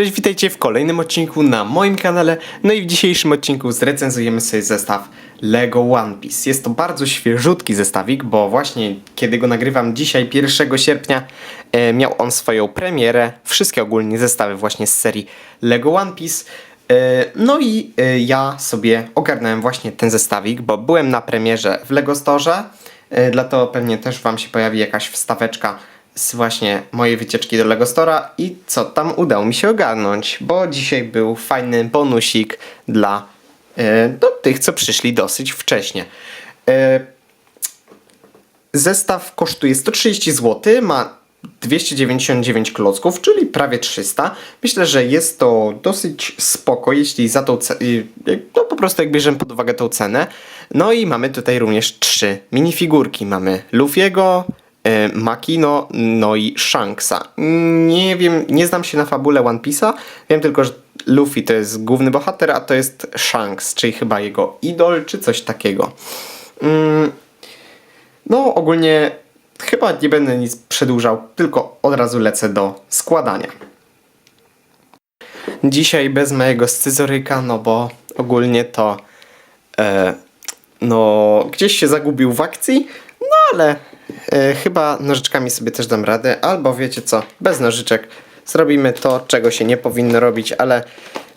Cześć, witajcie w kolejnym odcinku na moim kanale. No i w dzisiejszym odcinku zrecenzujemy sobie zestaw LEGO One Piece. Jest to bardzo świeżutki zestawik, bo właśnie kiedy go nagrywam dzisiaj, 1 sierpnia, e, miał on swoją premierę. Wszystkie ogólnie zestawy właśnie z serii LEGO One Piece. E, No i e, ja sobie ogarnąłem właśnie ten zestawik, bo byłem na premierze w LEGO Store, e, dlatego pewnie też Wam się pojawi jakaś wstaweczka z właśnie mojej wycieczki do Lego Store'a i co tam udało mi się ogarnąć, bo dzisiaj był fajny bonusik dla e, do tych, co przyszli dosyć wcześnie. E, zestaw kosztuje 130 zł, ma 299 klocków, czyli prawie 300. Myślę, że jest to dosyć spoko, jeśli za tą cenę, no po prostu jak bierzemy pod uwagę tą cenę. No i mamy tutaj również trzy minifigurki. Mamy Luffy'ego, Makino, no i Shanksa. Nie wiem, nie znam się na fabule One Piece'a, wiem tylko, że Luffy to jest główny bohater, a to jest Shanks, czyli chyba jego idol, czy coś takiego. Mm, no, ogólnie chyba nie będę nic przedłużał, tylko od razu lecę do składania. Dzisiaj bez mojego scyzoryka, no bo ogólnie to e, no gdzieś się zagubił w akcji, no ale e, chyba nożyczkami sobie też dam radę, albo wiecie co, bez nożyczek zrobimy to, czego się nie powinno robić, ale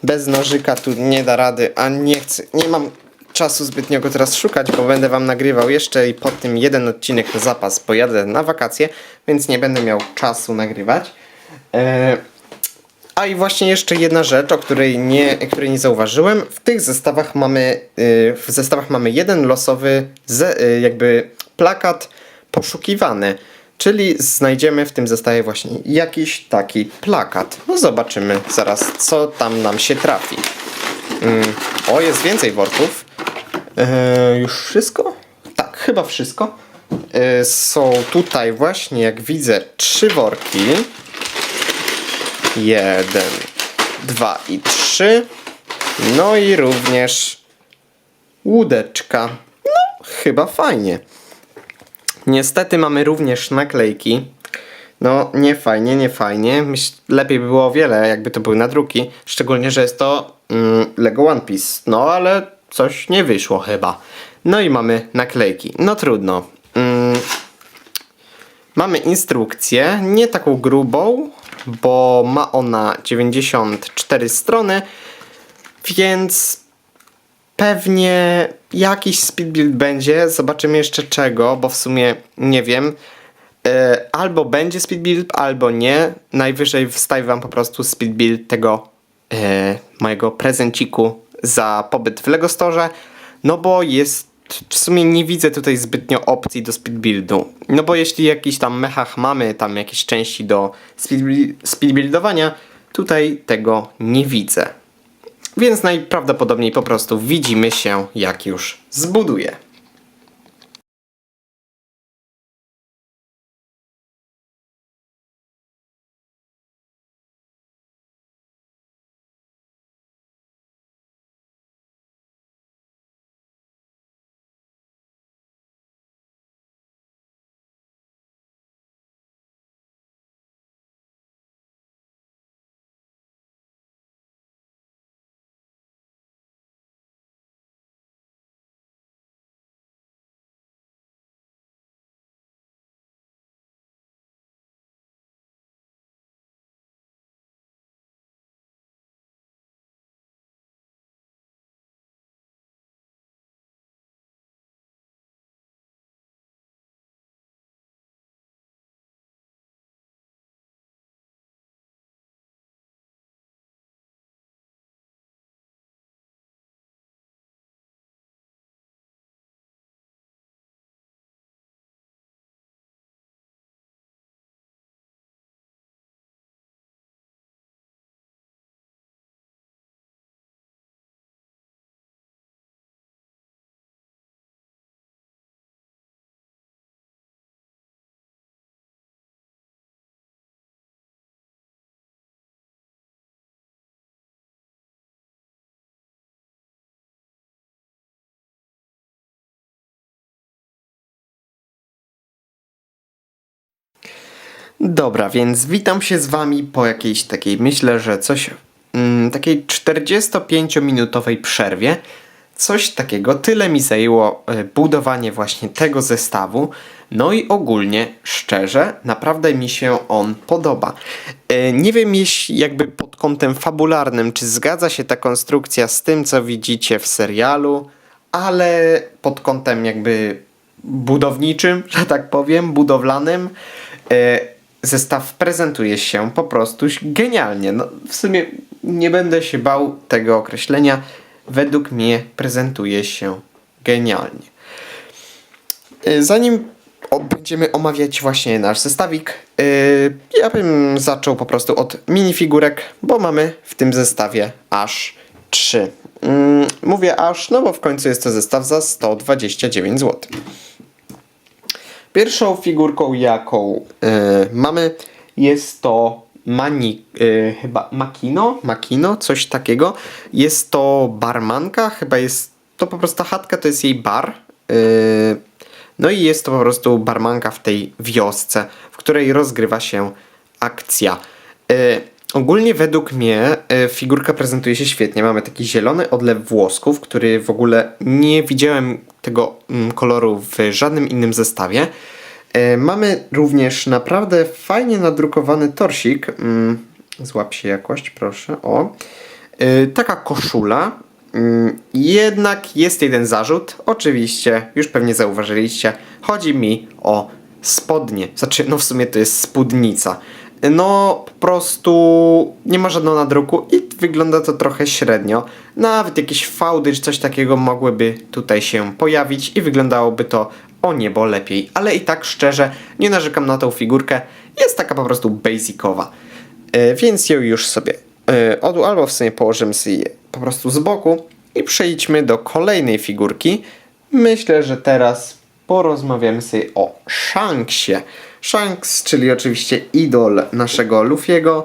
bez nożyka tu nie da rady, a nie chcę, nie mam czasu zbytniego teraz szukać, bo będę wam nagrywał jeszcze i po tym jeden odcinek na zapas, bo jadę na wakacje, więc nie będę miał czasu nagrywać. E, a i właśnie jeszcze jedna rzecz, o której nie, której nie zauważyłem. W tych zestawach mamy, y, w zestawach mamy jeden losowy ze, y, jakby plakat poszukiwany. Czyli znajdziemy w tym zestawie właśnie jakiś taki plakat. No zobaczymy zaraz, co tam nam się trafi. Ym, o, jest więcej worków. Yy, już wszystko? Tak, chyba wszystko. Yy, są tutaj właśnie, jak widzę, trzy worki. Jeden, dwa i trzy. No i również łódeczka. No, chyba fajnie. Niestety mamy również naklejki. No, nie fajnie, nie fajnie. Lepiej by było o wiele, jakby to były nadruki. Szczególnie, że jest to mm, Lego One Piece. No, ale coś nie wyszło chyba. No i mamy naklejki. No trudno. Mm, Mamy instrukcję, nie taką grubą, bo ma ona 94 strony, więc pewnie jakiś speed build będzie. Zobaczymy jeszcze czego, bo w sumie nie wiem. E, Albo będzie speed build, albo nie. Najwyżej wstawię wam po prostu speed build tego e, mojego prezenciku za pobyt w Lego Store. No bo jest w sumie nie widzę tutaj zbytnio opcji do speed buildu. No bo jeśli jakiś tam mechach mamy tam jakieś części do speed, buil- speed buildowania, tutaj tego nie widzę. Więc najprawdopodobniej po prostu widzimy się jak już zbuduję. Dobra, więc witam się z wami po jakiejś takiej, myślę, że coś, mm, takiej 45-minutowej przerwie. Coś takiego, tyle mi zajęło e, budowanie właśnie tego zestawu. No i ogólnie, szczerze, naprawdę mi się on podoba. E, Nie wiem, jeśli jakby pod kątem fabularnym, czy zgadza się ta konstrukcja z tym, co widzicie w serialu, ale pod kątem jakby budowniczym, że tak powiem, budowlanym, e, zestaw prezentuje się po prostu genialnie. No, w sumie nie będę się bał tego określenia. Według mnie prezentuje się genialnie. E, Zanim będziemy omawiać właśnie nasz zestawik, e, ja bym zaczął po prostu od minifigurek, bo mamy w tym zestawie aż 3. Mówię aż, no bo w końcu jest to zestaw za 129 zł. Pierwszą figurką, jaką e, mamy, jest to Mani, e, chyba Makino, Makino, coś takiego. Jest to barmanka, chyba jest to po prostu chatka, to jest jej bar. E, no i jest to po prostu barmanka w tej wiosce, w której rozgrywa się akcja. E, ogólnie według mnie figurka prezentuje się świetnie. Mamy taki zielony odlew włosków, który w ogóle nie widziałem tego mm, koloru w żadnym innym zestawie. E, mamy również naprawdę fajnie nadrukowany torsik. Mm, złap się jakość, proszę. O. E, taka koszula. Mm, Jednak jest jeden zarzut. Oczywiście, już pewnie zauważyliście. Chodzi mi o spodnie. Znaczy, no w sumie to jest spódnica. No, po prostu nie ma żadnego nadruku i wygląda to trochę średnio. Nawet jakieś fałdy czy coś takiego mogłyby tutaj się pojawić i wyglądałoby to o niebo lepiej. Ale i tak szczerze, nie narzekam na tą figurkę. Jest taka po prostu basicowa. E, więc ją już sobie e, od, albo w sumie położymy sobie po prostu z boku i przejdźmy do kolejnej figurki. Myślę, że teraz porozmawiamy sobie o Shanksie. Shanks, czyli oczywiście idol naszego Luffy'ego.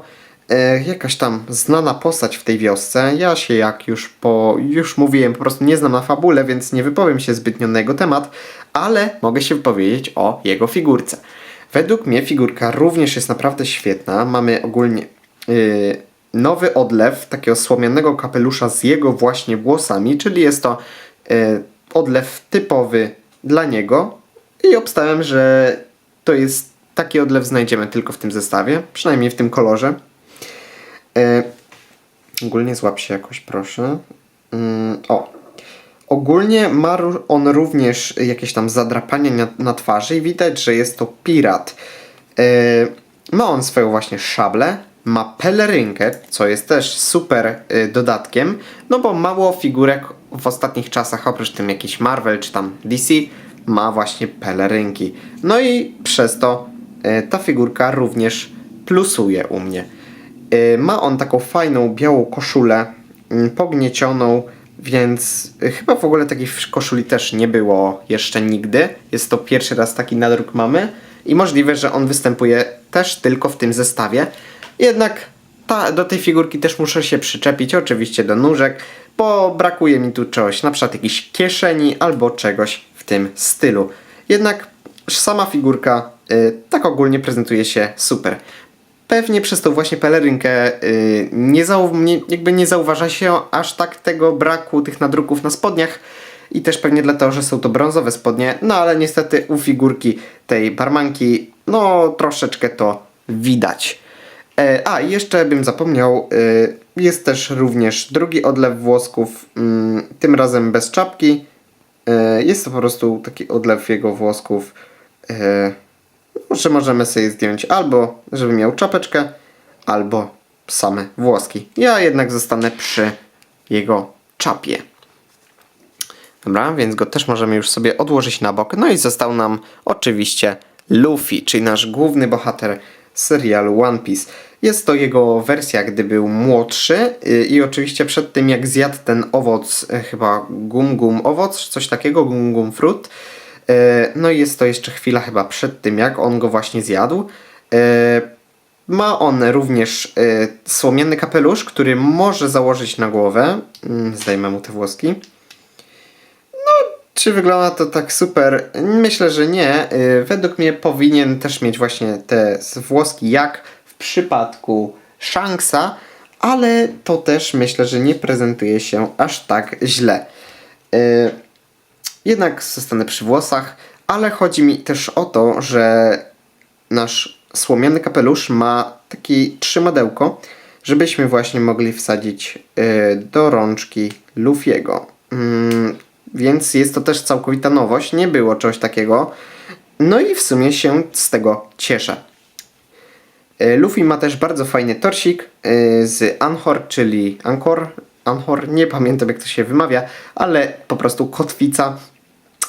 E, jakaś tam znana postać w tej wiosce. Ja się jak już po, już mówiłem, po prostu nie znam na fabule, więc nie wypowiem się zbytnio na jego temat, ale mogę się wypowiedzieć o jego figurce. Według mnie figurka również jest naprawdę świetna. Mamy ogólnie yy, nowy odlew takiego słomianego kapelusza z jego właśnie włosami, czyli jest to yy, odlew typowy dla niego i obstawiam, że to jest taki odlew znajdziemy tylko w tym zestawie, przynajmniej w tym kolorze. E, ogólnie złap się jakoś, proszę. Mm, o. Ogólnie ma on również jakieś tam zadrapanie na, na twarzy i widać, że jest to pirat. E, ma on swoją właśnie szablę, ma pelerynkę, co jest też super e, dodatkiem, no bo mało figurek w ostatnich czasach, oprócz tym jakiś Marvel czy tam DC, ma właśnie pelerynki. No i przez to e, ta figurka również plusuje u mnie. Y, Ma on taką fajną białą koszulę, mm, pogniecioną, więc y, chyba w ogóle takiej koszuli też nie było jeszcze nigdy. Jest to pierwszy raz taki nadruk mamy i możliwe, że on występuje też tylko w tym zestawie. Jednak ta, do tej figurki też muszę się przyczepić, oczywiście do nóżek, bo brakuje mi tu czegoś, na przykład jakiejś kieszeni albo czegoś tym stylu. Jednak sama figurka y, tak ogólnie prezentuje się super. Pewnie przez tą właśnie pelerynkę y, nie, zau- nie, jakby nie zauważa się aż tak tego braku tych nadruków na spodniach i też pewnie dlatego, że są to brązowe spodnie, no ale niestety u figurki tej barmanki no troszeczkę to widać. E, a, jeszcze bym zapomniał, y, jest też również drugi odlew włosków, mm, tym razem bez czapki. E, jest to po prostu taki odlew jego włosków. E, że możemy sobie zdjąć albo, żeby miał czapeczkę, albo same włoski. Ja jednak zostanę przy jego czapie. Dobra, więc go też możemy już sobie odłożyć na bok. No i został nam oczywiście Luffy, czyli nasz główny bohater serialu One Piece. Jest to jego wersja, gdy był młodszy yy, i oczywiście przed tym jak zjadł ten owoc, yy, chyba gum gum owoc, coś takiego, gum gum fruit. Yy, No i jest to jeszcze chwila chyba przed tym jak on go właśnie zjadł. Ma on również y, słomiany kapelusz, który może założyć na głowę. Mm, Zdejmę mu te włoski. Czy wygląda to tak super? Myślę, że nie. Y, Według mnie powinien też mieć właśnie te włoski jak w przypadku Shanksa, ale to też myślę, że nie prezentuje się aż tak źle. Y, Jednak zostanę przy włosach, ale chodzi mi też o to, że nasz słomiany kapelusz ma takie trzymadełko, żebyśmy właśnie mogli wsadzić y, do rączki Luffy'ego. Więc jest to też całkowita nowość, nie było czegoś takiego. No i w sumie się z tego cieszę. Y, Luffy ma też bardzo fajny torsik y, z Anhor, czyli Ankor. Anhor, nie pamiętam jak to się wymawia, ale po prostu kotwica.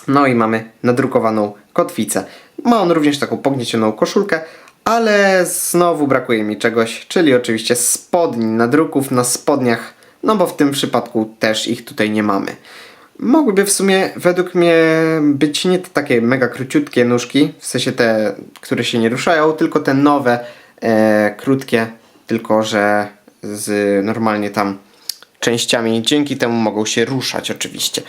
No i mamy nadrukowaną kotwicę. Ma on również taką pogniecioną koszulkę, ale znowu brakuje mi czegoś, czyli oczywiście spodni, nadruków na spodniach, no bo w tym przypadku też ich tutaj nie mamy. Mogłyby w sumie według mnie być nie takie mega króciutkie nóżki, w sensie te, które się nie ruszają, tylko te nowe, e, krótkie, tylko że z normalnie tam częściami, dzięki temu mogą się ruszać oczywiście.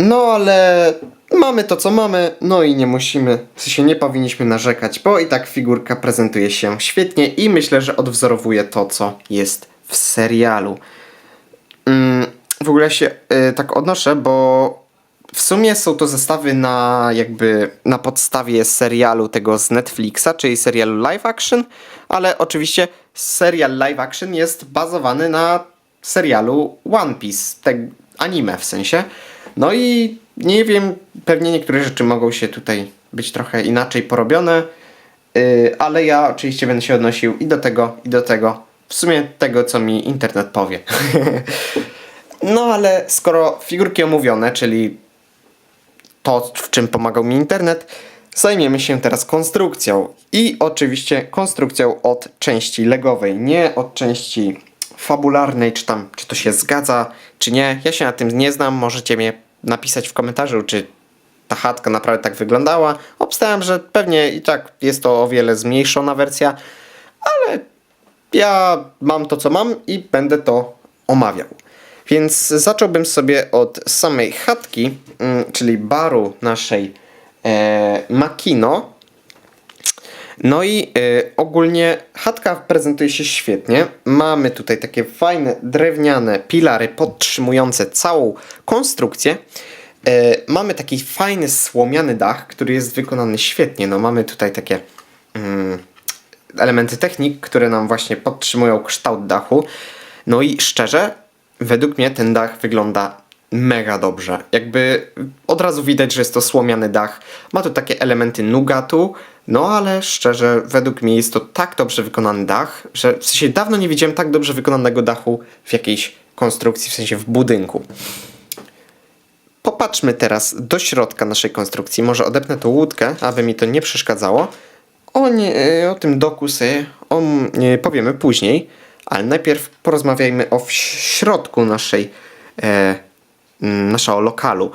No ale mamy to co mamy, no i nie musimy, w sensie nie powinniśmy narzekać, bo i tak figurka prezentuje się świetnie i myślę, że odwzorowuje to co jest w serialu. Mm, w ogóle się y, tak odnoszę, bo w sumie są to zestawy na jakby na podstawie serialu tego z Netflixa, czyli serialu live action, ale oczywiście serial live action jest bazowany na serialu One Piece, te anime w sensie. No i nie wiem, pewnie niektóre rzeczy mogą się tutaj być trochę inaczej porobione, yy, ale ja oczywiście będę się odnosił i do tego, i do tego. W sumie tego, co mi internet powie. no ale skoro figurki omówione, czyli to, w czym pomagał mi internet, zajmiemy się teraz konstrukcją. I oczywiście konstrukcją od części legowej, nie od części fabularnej, czy tam, czy to się zgadza, czy nie. Ja się na tym nie znam, możecie mnie napisać w komentarzu, czy ta chatka naprawdę tak wyglądała. Obstałem, że pewnie i tak jest to o wiele zmniejszona wersja, ale ja mam to, co mam i będę to omawiał. Więc zacząłbym sobie od samej chatki, mm, czyli baru naszej e, Makino. No i y, ogólnie chatka prezentuje się świetnie. Mamy tutaj takie fajne drewniane pilary podtrzymujące całą konstrukcję. Y, mamy taki fajny słomiany dach, który jest wykonany świetnie. No mamy tutaj takie mm, elementy technik, które nam właśnie podtrzymują kształt dachu. No i szczerze, według mnie ten dach wygląda mega dobrze. Jakby od razu widać, że jest to słomiany dach. Ma tu takie elementy nugatu, no ale szczerze, według mnie jest to tak dobrze wykonany dach, że w sensie dawno nie widziałem tak dobrze wykonanego dachu w jakiejś konstrukcji, w sensie w budynku. Popatrzmy teraz do środka naszej konstrukcji. Może odepnę tą łódkę, aby mi to nie przeszkadzało. O, nie, o tym doku sobie o, nie, powiemy później, ale najpierw porozmawiajmy o środku naszej, e, naszego lokalu.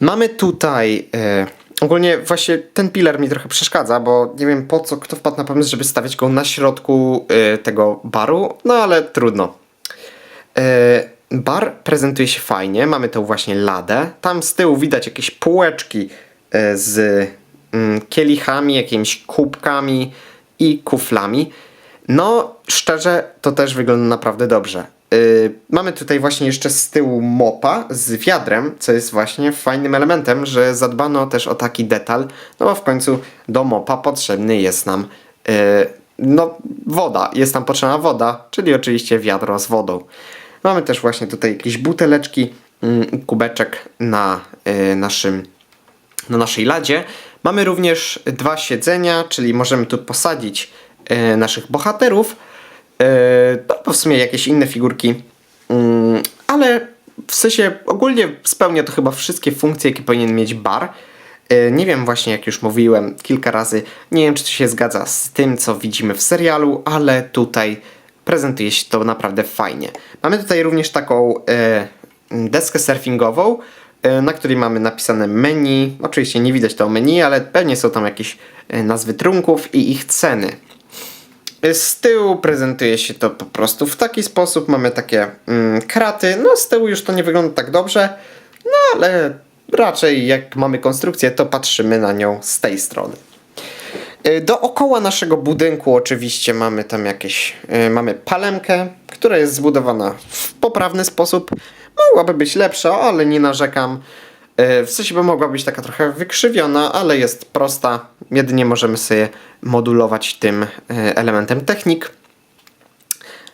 Mamy tutaj e, ogólnie właśnie ten pilar mi trochę przeszkadza, bo nie wiem po co kto wpadł na pomysł, żeby stawiać go na środku e, tego baru, no ale trudno. E, bar prezentuje się fajnie, mamy tą właśnie ladę. Tam z tyłu widać jakieś półeczki e, z kielichami, jakimiś kubkami i kuflami. No, szczerze, to też wygląda naprawdę dobrze. Yy, mamy tutaj właśnie jeszcze z tyłu mopa z wiadrem, co jest właśnie fajnym elementem, że zadbano też o taki detal, no bo w końcu do mopa potrzebny jest nam yy, no, woda, jest nam potrzebna woda, czyli oczywiście wiadro z wodą. Mamy też właśnie tutaj jakieś buteleczki, yy, kubeczek na yy, naszym na naszej ladzie. Mamy również dwa siedzenia, czyli możemy tu posadzić naszych bohaterów, e, bo w sumie jakieś inne figurki, mm, ale w sensie ogólnie spełnia to chyba wszystkie funkcje, jakie powinien mieć bar. E, nie wiem właśnie, jak już mówiłem kilka razy, nie wiem, czy to się zgadza z tym, co widzimy w serialu, ale tutaj prezentuje się to naprawdę fajnie. Mamy tutaj również taką e, deskę surfingową, e, na której mamy napisane menu. Oczywiście nie widać to menu, ale pewnie są tam jakieś e, nazwy trunków i ich ceny. E, Z tyłu prezentuje się to po prostu w taki sposób. Mamy takie mm, kraty. No z tyłu już to nie wygląda tak dobrze. No ale raczej jak mamy konstrukcję, to patrzymy na nią z tej strony. Y, Dookoła naszego budynku oczywiście mamy tam jakieś, y, mamy palemkę, która jest zbudowana w poprawny sposób. Mogłaby być lepsza, ale nie narzekam. Y, W sensie by mogła być taka trochę wykrzywiona, ale jest prosta. Jedynie możemy sobie modulować tym y, elementem technik.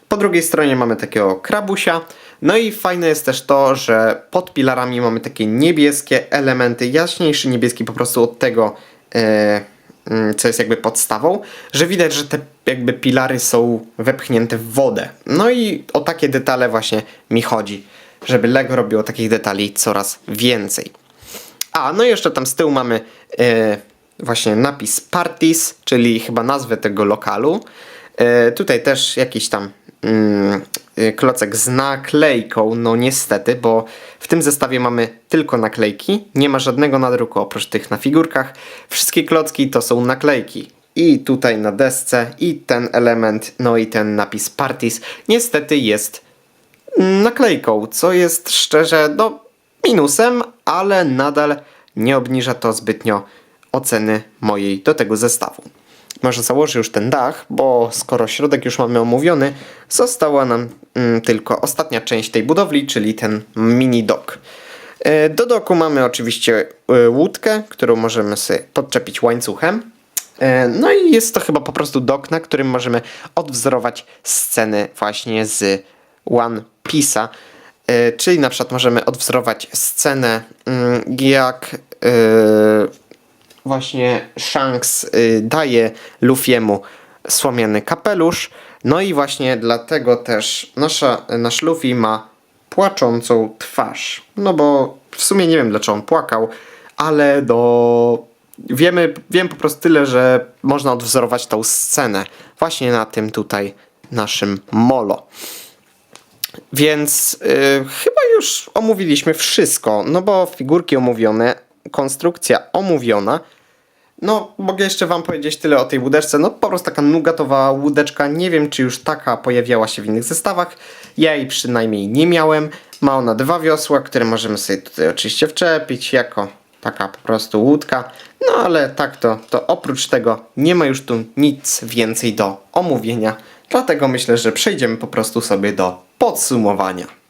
Po drugiej stronie mamy takiego krabusia. No i fajne jest też to, że pod pilarami mamy takie niebieskie elementy, jaśniejszy niebieski po prostu od tego, e, mm, co jest jakby podstawą, że widać, że te jakby pilary są wepchnięte w wodę. No i o takie detale właśnie mi chodzi, żeby Lego robiło takich detali coraz więcej. A, no i jeszcze tam z tyłu mamy e, właśnie napis Parties, czyli chyba nazwę tego lokalu. E, tutaj też jakiś tam mm, e, klocek z naklejką, no niestety, bo w tym zestawie mamy tylko naklejki, nie ma żadnego nadruku oprócz tych na figurkach. Wszystkie klocki to są naklejki. I tutaj na desce, i ten element, no i ten napis Parties niestety jest naklejką, co jest szczerze no minusem, ale nadal nie obniża to zbytnio oceny mojej do tego zestawu. Może założę już ten dach, bo skoro środek już mamy omówiony, została nam mm, tylko ostatnia część tej budowli, czyli ten mini dok. E, Do doku mamy oczywiście e, łódkę, którą możemy sobie podczepić łańcuchem. E, No i jest to chyba po prostu dok, na którym możemy odwzorować sceny właśnie z One Piece'a. Czyli na przykład możemy odwzorować scenę, mm, jak właśnie Shanks y, daje Luffy'emu słomiany kapelusz. No i właśnie dlatego też nasza, nasz Luffy ma płaczącą twarz. No bo w sumie nie wiem dlaczego on płakał, ale do... Wiemy, wiem po prostu tyle, że można odwzorować tą scenę właśnie na tym tutaj naszym molo. Więc y, chyba już omówiliśmy wszystko, no bo figurki omówione, konstrukcja omówiona. No, mogę jeszcze wam powiedzieć tyle o tej łódeczce. No, po prostu taka nugatowa łódeczka. Nie wiem, czy już taka pojawiała się w innych zestawach. Ja jej przynajmniej nie miałem. Ma ona dwa wiosła, które możemy sobie tutaj oczywiście wczepić jako taka po prostu łódka. No, ale tak to, to oprócz tego nie ma już tu nic więcej do omówienia. Dlatego myślę, że przejdziemy po prostu sobie do podsumowania.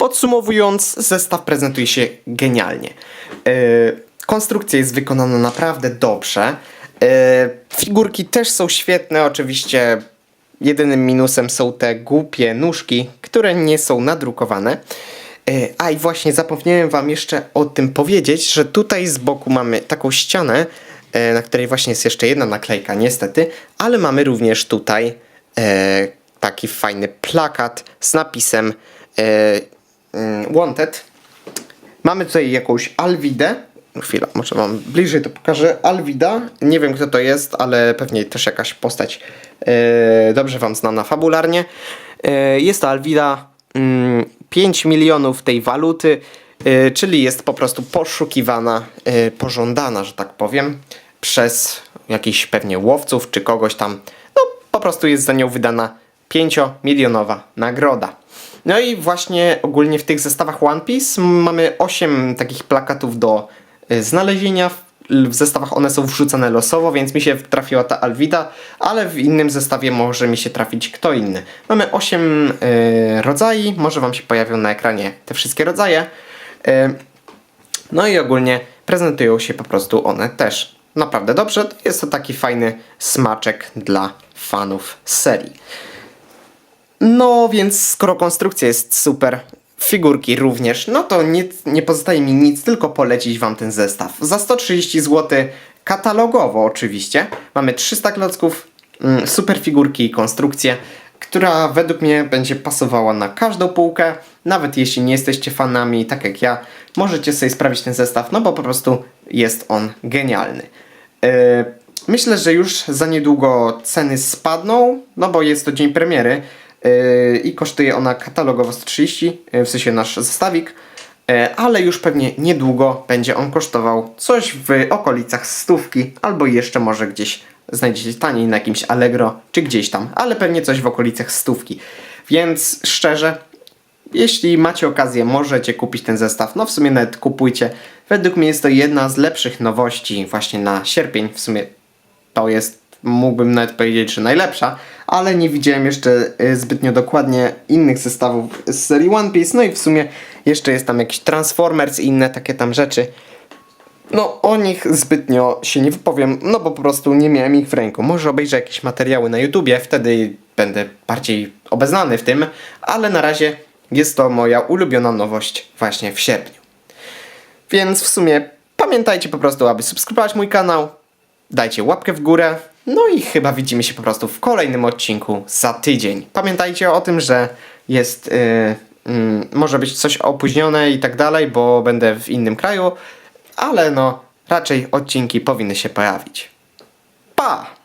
Podsumowując, zestaw prezentuje się genialnie. Yy, konstrukcja jest wykonana naprawdę dobrze. Yy, figurki też są świetne, oczywiście jedynym minusem są te głupie nóżki, które nie są nadrukowane. Yy, A i właśnie zapomniałem wam jeszcze o tym powiedzieć, że tutaj z boku mamy taką ścianę, na której właśnie jest jeszcze jedna naklejka niestety, ale mamy również tutaj e, taki fajny plakat z napisem e, Wanted. Mamy tutaj jakąś Alwidę. Chwila, może wam bliżej to pokażę. Alwida, nie wiem kto to jest, ale pewnie też jakaś postać e, dobrze wam znana fabularnie. E, jest to Alwida, mm, 5 milionów tej waluty, czyli jest po prostu poszukiwana, pożądana, że tak powiem, przez jakichś pewnie łowców czy kogoś tam. No, po prostu jest za nią wydana 5-milionowa nagroda. No i właśnie ogólnie w tych zestawach One Piece mamy 8 takich plakatów do y, znalezienia. W- zestawach one są wrzucane losowo, więc mi się trafiła ta Alwida, ale w innym zestawie może mi się trafić kto inny. Mamy 8 y, rodzajów, może Wam się pojawią na ekranie te wszystkie rodzaje. Y, no i ogólnie prezentują się po prostu one też naprawdę dobrze. Jest to taki fajny smaczek dla fanów serii. No więc skoro konstrukcja jest super, figurki również, no to nie, nie pozostaje mi nic, tylko polecić wam ten zestaw. Za 130 zł katalogowo oczywiście. Mamy 300 klocków, mm, super figurki i konstrukcję, która według mnie będzie pasowała na każdą półkę. Nawet jeśli nie jesteście fanami, tak jak ja, możecie sobie sprawić ten zestaw, no bo po prostu jest on genialny. Yy, Myślę, że już za niedługo ceny spadną, no bo jest to dzień premiery i kosztuje ona katalogowo 130, yy, w sensie nasz zestawik, yy, ale już pewnie niedługo będzie on kosztował coś w okolicach stówki, albo jeszcze może gdzieś znajdziecie taniej na jakimś Allegro, czy gdzieś tam, ale pewnie coś w okolicach stówki. Więc szczerze, jeśli macie okazję, możecie kupić ten zestaw. No w sumie nawet kupujcie. Według mnie jest to jedna z lepszych nowości właśnie na sierpień. W sumie to jest, mógłbym nawet powiedzieć, że najlepsza, ale nie widziałem jeszcze y, zbytnio dokładnie innych zestawów z serii One Piece. No i w sumie jeszcze jest tam jakiś Transformers i inne takie tam rzeczy. No, o nich zbytnio się nie wypowiem, no bo po prostu nie miałem ich w ręku. Może obejrzę jakieś materiały na YouTubie, wtedy będę bardziej obeznany w tym, ale na razie jest to moja ulubiona nowość właśnie w sierpniu. Więc w sumie pamiętajcie po prostu, aby subskrybować mój kanał, dajcie łapkę w górę, no i chyba widzimy się po prostu w kolejnym odcinku za tydzień. Pamiętajcie o tym, że jest, yy, yy, może być coś opóźnione i tak dalej, bo będę w innym kraju, ale no raczej odcinki powinny się pojawić. Pa!